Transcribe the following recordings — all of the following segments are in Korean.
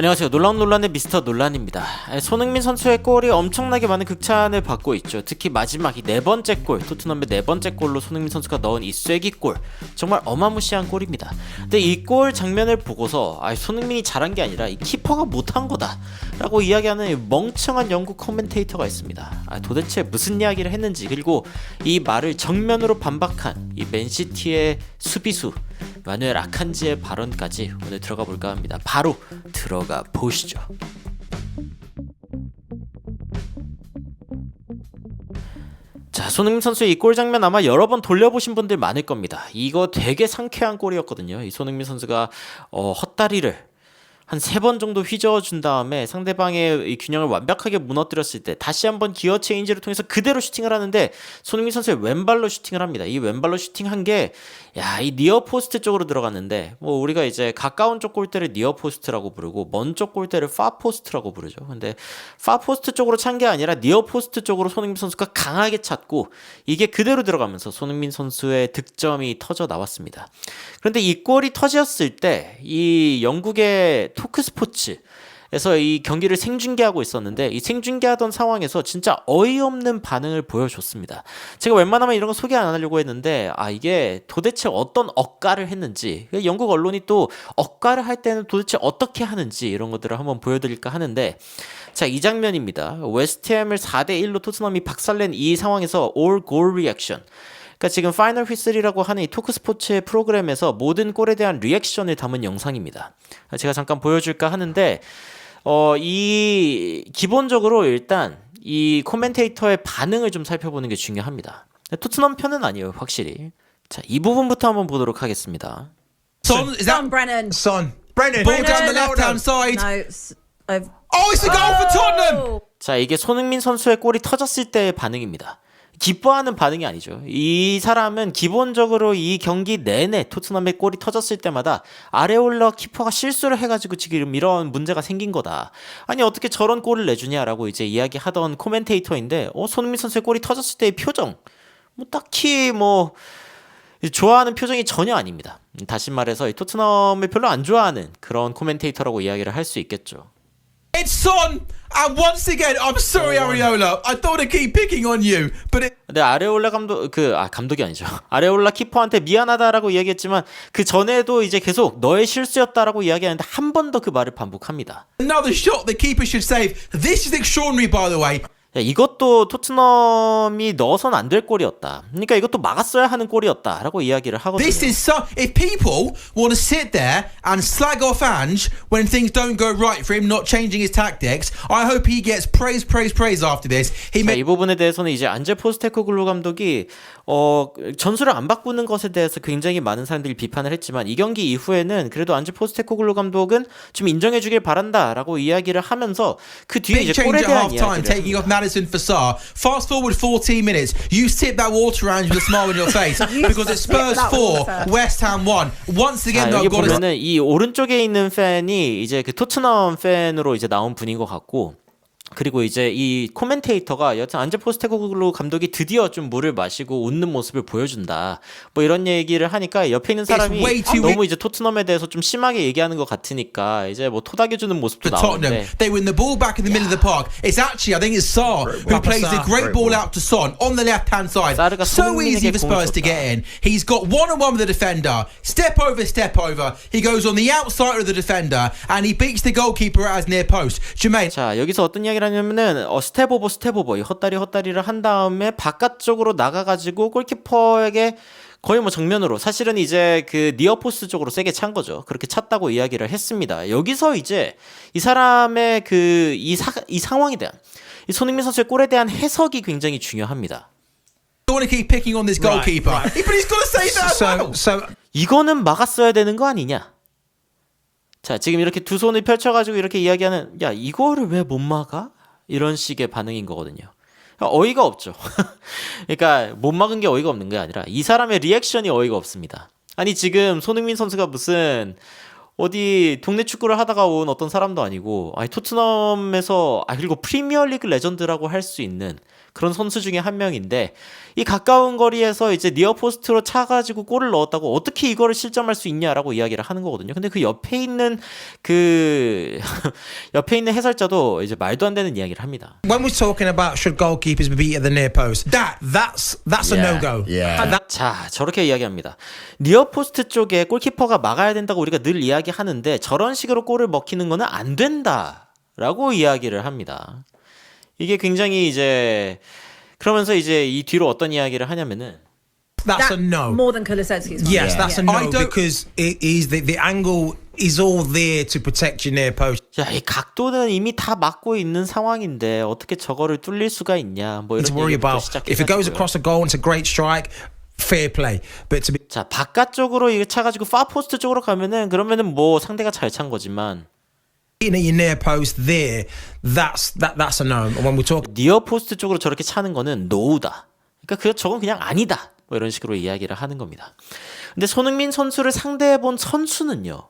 안녕하세요. 놀라운 논란의 미스터 논란입니다. 손흥민 선수의 골이 엄청나게 많은 극찬을 받고 있죠. 특히 마지막 이 네 번째 골, 토트넘의 네 번째 골로 손흥민 선수가 넣은 이 쐐기 골, 정말 어마무시한 골입니다. 근데 이 골 장면을 보고서 아, 손흥민이 잘한 게 아니라 이 키퍼가 못한 거다라고 이야기하는 이 멍청한 영국 코멘테이터가 있습니다. 아, 도대체 무슨 이야기를 했는지 그리고 이 말을 정면으로 반박한 이 맨시티의 수비수 마누엘 아칸지의 발언까지 오늘 들어가 볼까 합니다. 바로 들어가 보시죠. 자, 손흥민 선수의 이 골 장면 아마 여러 번 돌려보신 분들 많을 겁니다. 이거 되게 상쾌한 골이었거든요. 이 손흥민 선수가 어, 헛다리를 한 세 번 정도 휘저어 준 다음에 상대방의 이 균형을 완벽하게 무너뜨렸을 때 다시 한번 기어 체인지를 통해서 그대로 슈팅을 하는데 손흥민 선수의 왼발로 슈팅을 합니다. 이 왼발로 슈팅한 게 야, 이 니어 포스트 쪽으로 들어갔는데 뭐 우리가 이제 가까운 쪽 골대를 니어 포스트라고 부르고 먼 쪽 골대를 파 포스트라고 부르죠. 근데 파 포스트 쪽으로 찬 게 아니라 니어 포스트 쪽으로 손흥민 선수가 강하게 찼고 이게 그대로 들어가면서 손흥민 선수의 득점이 터져 나왔습니다. 그런데 이 골이 터졌을 때 이 영국의 토크 스포츠 에서 이 경기를 생중계하고 있었는데 이 생중계하던 상황에서 진짜 어이없는 반응을 보여줬습니다. 제가 웬만하면 이런 거 소개 안 하려고 했는데 아 이게 도대체 어떤 억가를 했는지 영국 언론이 또 억가를 할 때는 도대체 어떻게 하는지 이런 것들을 한번 보여드릴까 하는데 자 이 장면입니다. 웨스트햄을 4대 1로 토트넘이 박살낸 이 상황에서 all goal reaction 그러니까 지금 파이널 휘슬이라고 하는 이 토크 스포츠의 프로그램에서 모든 골에 대한 리액션을 담은 영상입니다. 제가 잠깐 보여줄까 하는데 어, 이 기본적으로 일단 이 코멘테이터의 반응을 좀 살펴보는 게 중요합니다. 토트넘 편은 아니에요, 확실히. 자, 이 부분부터 한번 보도록 하겠습니다. Son, is that Son Brennan. Son? Brennan. Ball down the left hand side. No, I've- Oh, it's a goal for Tottenham. 자, 이게 손흥민 선수의 골이 터졌을 때의 반응입니다. 기뻐하는 반응이 아니죠. 이 사람은 기본적으로 이 경기 내내 토트넘의 골이 터졌을 때마다 아레올라 키퍼가 실수를 해가지고 지금 이런 문제가 생긴 거다. 아니 어떻게 저런 골을 내주냐라고 이제 이야기하던 코멘테이터인데, 어 손흥민 선수의 골이 터졌을 때의 표정, 뭐 딱히 뭐 좋아하는 표정이 전혀 아닙니다. 다시 말해서 이 토트넘을 별로 안 좋아하는 그런 코멘테이터라고 이야기를 할 수 있겠죠. It's Son. And once again, I'm sorry, Areola. I don't want to keep picking on you, but it, 근데 아레올라 감독 그 아 감독이 아니죠. 아레올라 키퍼한테 미안하다라고 이야기했지만 그 전에도 이제 계속 너의 실수였다라고 이야기하는데 한 번 더 그 말을 반복합니다. another shot the keeper should save. This is extraordinary, by the way. 야, 이것도 토트넘이 넣어선 안 될 골이었다. 그러니까 이것도 막았어야 하는 골이었다라고 이야기를 하거든요. This is so. If people want to sit there and slag off Ange when things don't go right for him, not changing his tactics, I hope he gets praise, praise, praise after this. He 자, 이 부분에 대해서는 이제 안제 포스테코글루 감독이 어, 전술을 안 바꾸는 것에 대해서 굉장히 많은 사람들이 비판을 했지만 이 경기 이후에는 그래도 안제 포스테코글루 감독은 좀 인정해주길 바란다라고 이야기를 하면서 그 뒤에 이제 골에 대한 이야기를 Madison for Saar. Fast forward 14 minutes, you sip that water around with a smile on your face because it's Spurs that 4, water. West Ham 1. Once 자, again, 여기 though, I've got to 보면은 이 오른쪽에 있는 팬이 이제 그 토트넘 팬으로 이제 나온 분인 것 같고 그리고 이제 이 코멘테이터가 여튼 안제 포스테코글루 감독이 드디어 좀 물을 마시고 웃는 모습을 보여준다. 뭐 이런 얘기를 하니까 옆에 있는 사람이 너무 이제 토트넘에 대해서 좀 심하게 얘기하는 것 같으니까 이제 뭐 토닥여주는 모습도. 나오는데 They win the ball back in the middle of the park. It's actually, I think it's Saar who plays a great ball out to Son on the left hand side. So easy for Spurs to get in. He's got one on one with the defender. Step over, step over. He goes on the outside of the defender and he beats the goalkeeper at his near post. Jermaine, 자 여기서 어떤 이야기 를 하냐면은 어, 스텝 오버 스텝 오버 이 헛다리 헛다리를 한 다음에 바깥쪽으로 나가가지고 골키퍼에게 거의 뭐 정면으로 사실은 이제 그 니어 포스 쪽으로 세게 찬 거죠. 그렇게 찼다고 이야기를 했습니다. 여기서 이제 이 사람의 그이 이 상황에 대한 이 손흥민 선수의 골에 대한 해석이 굉장히 중요합니다. I want to keep picking on this Right, goalkeeper. right. But he's got to save that as So, well. so 이거는 막았어야 되는 거 아니냐? 자, 지금 이렇게 두 손을 펼쳐가지고 이렇게 이야기하는, 야, 이거를 왜 못 막아? 이런 식의 반응인 거거든요. 어이가 없죠. 그러니까 못 막은 게 어이가 없는 게 아니라 이 사람의 리액션이 어이가 없습니다. 아니 지금 손흥민 선수가 무슨 어디 동네 축구를 하다가 온 어떤 사람도 아니고 아니 토트넘에서 아 그리고 프리미어리그 레전드라고 할 수 있는 그런 선수 중에 한 명인데 이 가까운 거리에서 이제 니어 포스트로 차 가지고 골을 넣었다고 어떻게 이거를 실점할 수 있냐라고 이야기를 하는 거거든요. 근데 그 옆에 있는 그 옆에 있는 해설자도 이제 말도 안 되는 이야기를 합니다. When we're talking about should goalkeepers be at the near post, that that's that's a Yeah, no go. yeah. 자, 저렇게 이야기합니다. 니어 포스트 쪽에 골키퍼가 막아야 된다고 우리가 늘 이야기 하는데 저런 식으로 골을 먹히는 거는 안 된다라고 이야기를 합니다. 이게 굉장히 이제 그러면서 이제 이 뒤로 어떤 이야기를 하냐면은 That's That- a no. More than Kulusevski's. one. Yes, Yeah. that's a no I don't- because it is the, the angle is all there to protect your near post. 자, 이 각도는 이미 다 막고 있는 상황인데 어떻게 저거를 뚫릴 수가 있냐 뭐 이런 얘기부터 about. If it goes across the goal, it's a great strike. Fair play, but to be 자, 바깥쪽으로 이게 차가지고 파 포스트 쪽으로 가면은 그러면은 뭐 상대가 잘 찬 거지만 at your near post there, that's that that's a no. When we talk 니어 포스트 쪽으로 저렇게 차는 거는 노우다. 그러니까 그 저건 그냥 아니다. 뭐 이런 식으로 이야기를 하는 겁니다. 근데 손흥민 선수를 상대해 본 선수는요.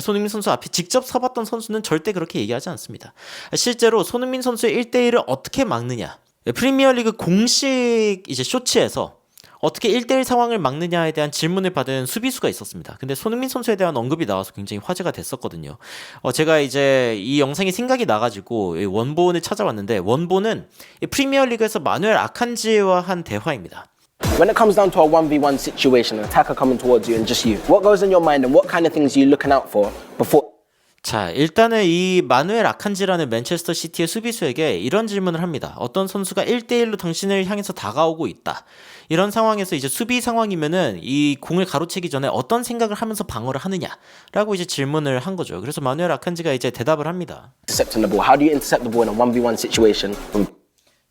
손흥민 선수 앞에 직접 서봤던 선수는 절대 그렇게 얘기하지 않습니다. 실제로 손흥민 선수의 1대1을 어떻게 막느냐. 프리미어리그 공식 이제 쇼츠에서 어떻게 1대1 상황을 막느냐에 대한 질문을 받은 수비수가 있었습니다. 근데 손흥민 선수에 대한 언급이 나와서 굉장히 화제가 됐었거든요. 어, 제가 이제 이 영상이 생각이 나가지고 이 원본을 찾아왔는데 원본은 이 프리미어리그에서 마누엘 아칸지와 한 대화입니다. When it comes down to a 1v1 situation, an attacker coming towards you and just you, what goes in your mind and what kind of things are you looking out for before 자, 일단은 이 마누엘 아칸지라는 맨체스터 시티의 수비수에게 이런 질문을 합니다. 어떤 선수가 1대1로 당신을 향해서 다가오고 있다. 이런 상황에서 이제 수비 상황이면은 이 공을 가로채기 전에 어떤 생각을 하면서 방어를 하느냐라고 이제 질문을 한 거죠. 그래서 마누엘 아칸지가 이제 대답을 합니다. intercepting the ball? How do you intercept the ball in a 1v1 situation?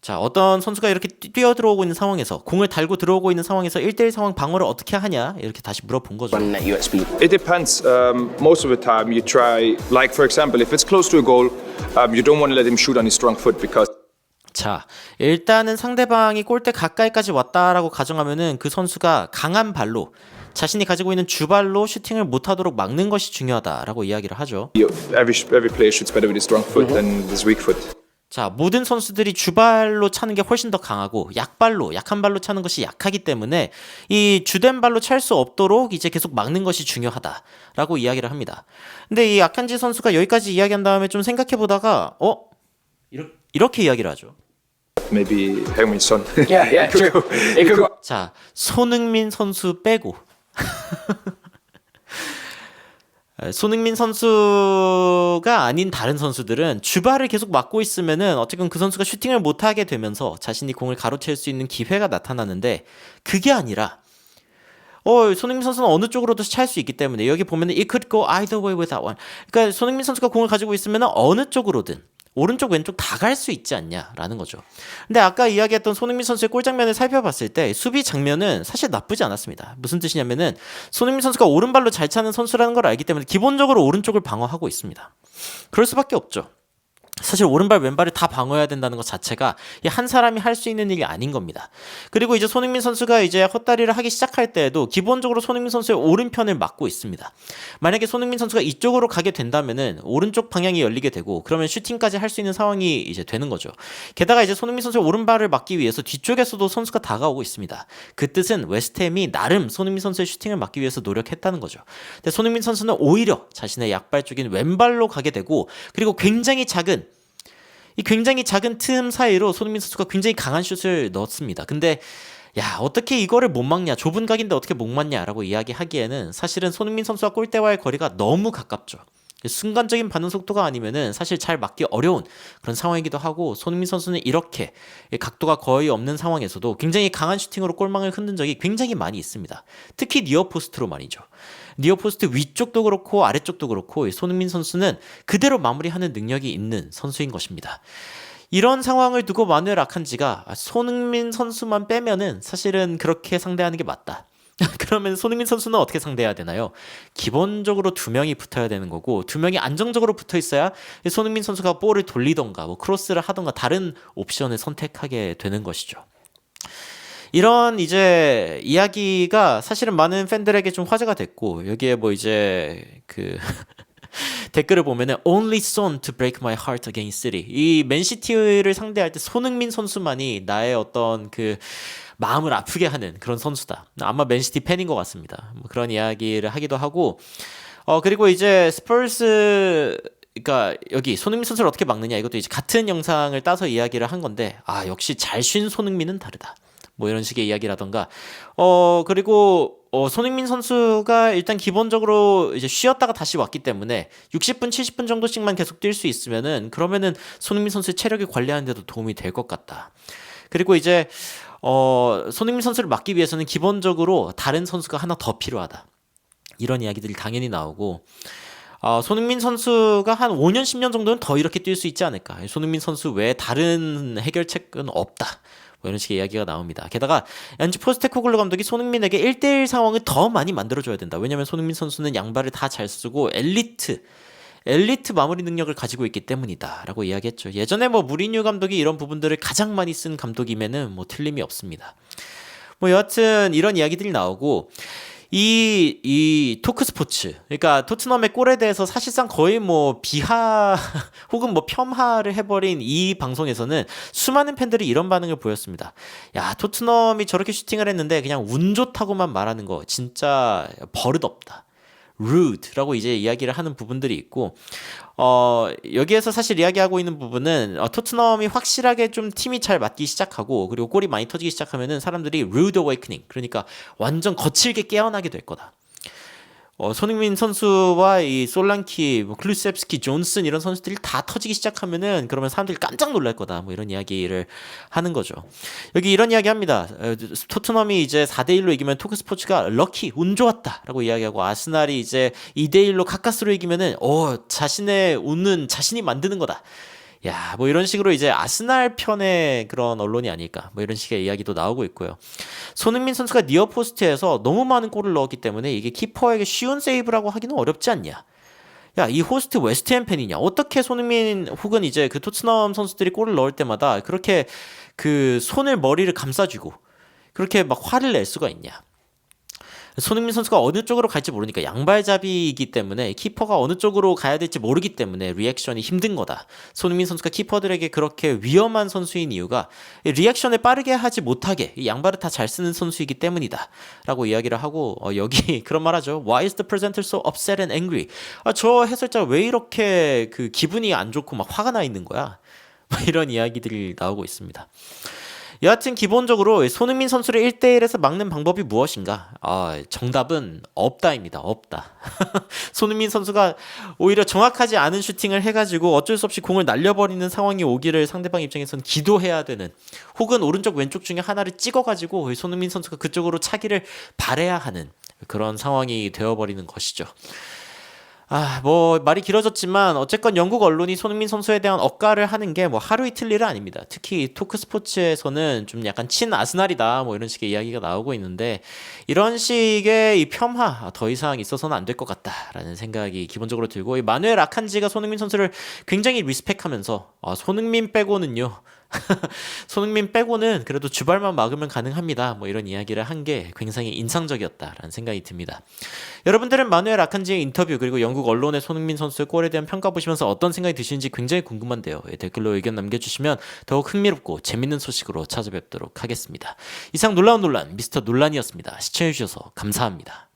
자, 어떤 선수가 이렇게 뛰- 뛰어 들어오고 있는 상황에서 공을 달고 들어오고 있는 상황에서 1대1 상황 방어를 어떻게 하냐? 이렇게 다시 물어본 거죠. It depends. Um, most of the time, you try, like for example, if it's close to a goal, um, you don't want to let him shoot on his strong foot because 자, 일단은 상대방이 골대 가까이까지 왔다라고 가정하면은 그 선수가 강한 발로 자신이 가지고 있는 주발로 슈팅을 못하도록 막는 것이 중요하다라고 이야기를 하죠. every every player shoots better with his strong foot than his weak foot. 자, 모든 선수들이 주발로 차는 게 훨씬 더 강하고 약발로, 약한 발로 차는 것이 약하기 때문에 이 주된 발로 찰 수 없도록 이제 계속 막는 것이 중요하다라고 이야기를 합니다. 근데 이 아칸지 선수가 여기까지 이야기한 다음에 좀 생각해 보다가 어? 이렇게, 이렇게 이야기를 하죠. Maybe true. It could go 자, 손흥민 선수 빼고. 에, 손흥민 선수가 아닌 다른 선수들은 주발을 계속 막고 있으면은 어쨌든 그 선수가 슈팅을 못 하게 되면서 자신이 공을 가로챌 수 있는 기회가 나타나는데 그게 아니라 어, 손흥민 선수는 어느 쪽으로도 찰 수 있기 때문에 여기 보면은 it could go either way with that one. 그러니까 손흥민 선수가 공을 가지고 있으면 어느 쪽으로든 오른쪽 왼쪽 다 갈 수 있지 않냐라는 거죠. 근데 아까 이야기했던 손흥민 선수의 골 장면을 살펴봤을 때 수비 장면은 사실 나쁘지 않았습니다. 무슨 뜻이냐면은 손흥민 선수가 오른발로 잘 차는 선수라는 걸 알기 때문에 기본적으로 오른쪽을 방어하고 있습니다. 그럴 수밖에 없죠. 사실 오른발 왼발을 다 방어해야 된다는 것 자체가 이한 사람이 할 수 있는 일이 아닌 겁니다. 그리고 이제 손흥민 선수가 이제 헛다리를 하기 시작할 때에도 기본적으로 손흥민 선수의 오른편을 막고 있습니다. 만약에 손흥민 선수가 이쪽으로 가게 된다면은 오른쪽 방향이 열리게 되고 그러면 슈팅까지 할 수 있는 상황이 이제 되는 거죠. 게다가 이제 손흥민 선수의 오른발을 막기 위해서 뒤쪽에서도 선수가 다가오고 있습니다. 그 뜻은 웨스트햄이 나름 손흥민 선수의 슈팅을 막기 위해서 노력했다는 거죠. 근데 손흥민 선수는 오히려 자신의 약발 쪽인 왼발로 가게 되고 그리고 굉장히 작은 이 굉장히 작은 틈 사이로 손흥민 선수가 굉장히 강한 슛을 넣었습니다. 근데 야 어떻게 이거를 못 막냐 좁은 각인데 어떻게 못 막냐라고 이야기하기에는 사실은 손흥민 선수와 골대와의 거리가 너무 가깝죠. 순간적인 반응 속도가 아니면은 사실 잘 막기 어려운 그런 상황이기도 하고 손흥민 선수는 이렇게 각도가 거의 없는 상황에서도 굉장히 강한 슈팅으로 골망을 흔든 적이 굉장히 많이 있습니다. 특히 니어 포스트로 말이죠. 니어 포스트 위쪽도 그렇고 아래쪽도 그렇고 이 손흥민 선수는 그대로 마무리하는 능력이 있는 선수인 것입니다. 이런 상황을 두고 마누엘 아칸지가 아, 손흥민 선수만 빼면은 사실은 그렇게 상대하는 게 맞다. 그러면 손흥민 선수는 어떻게 상대해야 되나요? 기본적으로 두 명이 붙어야 되는 거고 두 명이 안정적으로 붙어 있어야 손흥민 선수가 볼을 돌리던가 뭐 크로스를 하던가 다른 옵션을 선택하게 되는 것이죠. 이런 이제 이야기가 사실은 많은 팬들에게 좀 화제가 됐고 여기에 뭐 이제 그 댓글을 보면은 only son to break my heart against City 이 맨시티를 상대할 때 손흥민 선수만이 나의 어떤 그 마음을 아프게 하는 그런 선수다. 아마 맨시티 팬인 것 같습니다. 뭐 그런 이야기를 하기도 하고 어 그리고 이제 스퍼스 그러니까 여기 손흥민 선수를 어떻게 막느냐 이것도 이제 같은 영상을 따서 이야기를 한 건데 아 역시 잘 쉰 손흥민은 다르다. 뭐 이런 식의 이야기라던가 어 그리고 어 손흥민 선수가 일단 기본적으로 이제 쉬었다가 다시 왔기 때문에 60분 70분 정도씩만 계속 뛸 수 있으면은 그러면은 손흥민 선수의 체력을 관리하는 데도 도움이 될 것 같다. 그리고 이제 어 손흥민 선수를 막기 위해서는 기본적으로 다른 선수가 하나 더 필요하다. 이런 이야기들이 당연히 나오고 어, 손흥민 선수가 한 5년 10년 정도는 더 이렇게 뛸 수 있지 않을까. 손흥민 선수 외에 다른 해결책은 없다. 뭐 이런 식의 이야기가 나옵니다. 게다가 엔지 포스테코글루 감독이 손흥민에게 1대1 상황을 더 많이 만들어줘야 된다. 왜냐면 손흥민 선수는 양발을 다 잘 쓰고 엘리트 엘리트 마무리 능력을 가지고 있기 때문이다라고 이야기했죠. 예전에 뭐 무리뉴 감독이 이런 부분들을 가장 많이 쓴 감독이면은 뭐 틀림이 없습니다. 뭐 여하튼 이런 이야기들이 나오고 이, 이 토크 스포츠, 그러니까 토트넘의 골에 대해서 사실상 거의 뭐 비하 혹은 뭐 폄하를 해버린 이 방송에서는 수많은 팬들이 이런 반응을 보였습니다. 야, 토트넘이 저렇게 슈팅을 했는데 그냥 운 좋다고만 말하는 거 진짜 버릇없다. Rude라고 이제 이야기를 하는 부분들이 있고 어 여기에서 사실 이야기하고 있는 부분은 어, 토트넘이 확실하게 좀 팀이 잘 맞기 시작하고 그리고 골이 많이 터지기 시작하면은 사람들이 rude awakening 그러니까 완전 거칠게 깨어나게 될 거다. 어, 손흥민 선수와 이 솔랑키, 뭐 클루셉스키, 존슨 이런 선수들이 다 터지기 시작하면은 그러면 사람들이 깜짝 놀랄 거다. 뭐 이런 이야기를 하는 거죠. 여기 이런 이야기 합니다. 어, 토트넘이 이제 4대 1로 이기면 토크 스포츠가 럭키, 운 좋았다라고 이야기하고 아스날이 이제 2대 1로 카카스로 이기면은 어, 자신의 운은 자신이 만드는 거다. 야, 뭐 이런 식으로 이제 아스날 편의 그런 언론이 아닐까. 뭐 이런 식의 이야기도 나오고 있고요. 손흥민 선수가 니어 포스트에서 너무 많은 골을 넣었기 때문에 이게 키퍼에게 쉬운 세이브라고 하기는 어렵지 않냐. 야, 이 호스트 웨스트햄 팬이냐? 어떻게 손흥민 혹은 이제 그 토트넘 선수들이 골을 넣을 때마다 그렇게 그 손을 머리를 감싸주고 그렇게 막 화를 낼 수가 있냐? 손흥민 선수가 어느 쪽으로 갈지 모르니까 양발잡이이기 때문에 키퍼가 어느 쪽으로 가야 될지 모르기 때문에 리액션이 힘든 거다. 손흥민 선수가 키퍼들에게 그렇게 위험한 선수인 이유가 리액션을 빠르게 하지 못하게 이 양발을 다 잘 쓰는 선수이기 때문이다. 라고 이야기를 하고 어, 여기 그런 말 하죠. Why is the presenter so upset and angry? 아, 저 해설자 왜 이렇게 그 기분이 안 좋고 막 화가 나 있는 거야? 이런 이야기들이 나오고 있습니다. 여하튼 기본적으로 손흥민 선수를 1대1에서 막는 방법이 무엇인가? 아, 정답은 없다입니다. 없다. 손흥민 선수가 오히려 정확하지 않은 슈팅을 해가지고 어쩔 수 없이 공을 날려버리는 상황이 오기를 상대방 입장에서는 기도해야 되는 혹은 오른쪽 왼쪽 중에 하나를 찍어가지고 손흥민 선수가 그쪽으로 차기를 바래야 하는 그런 상황이 되어버리는 것이죠. 아, 뭐 말이 길어졌지만 어쨌건 영국 언론이 손흥민 선수에 대한 억가를 하는 게 뭐 하루 이틀 일은 아닙니다. 특히 토크 스포츠에서는 좀 약간 친 아스날이다 뭐 이런 식의 이야기가 나오고 있는데 이런 식의 이 폄하 더 이상 있어서는 안 될 것 같다라는 생각이 기본적으로 들고 이 마누엘 아칸지가 손흥민 선수를 굉장히 리스펙하면서 아, 손흥민 빼고는요. 손흥민 빼고는 그래도 주발만 막으면 가능합니다. 뭐 이런 이야기를 한 게 굉장히 인상적이었다라는 생각이 듭니다. 여러분들은 마누엘 아칸지의 인터뷰 그리고 영국 언론의 손흥민 선수의 골에 대한 평가 보시면서 어떤 생각이 드시는지 굉장히 궁금한데요. 예, 댓글로 의견 남겨주시면 더욱 흥미롭고 재밌는 소식으로 찾아뵙도록 하겠습니다. 이상 놀라운 논란 미스터 논란이었습니다. 시청해주셔서 감사합니다.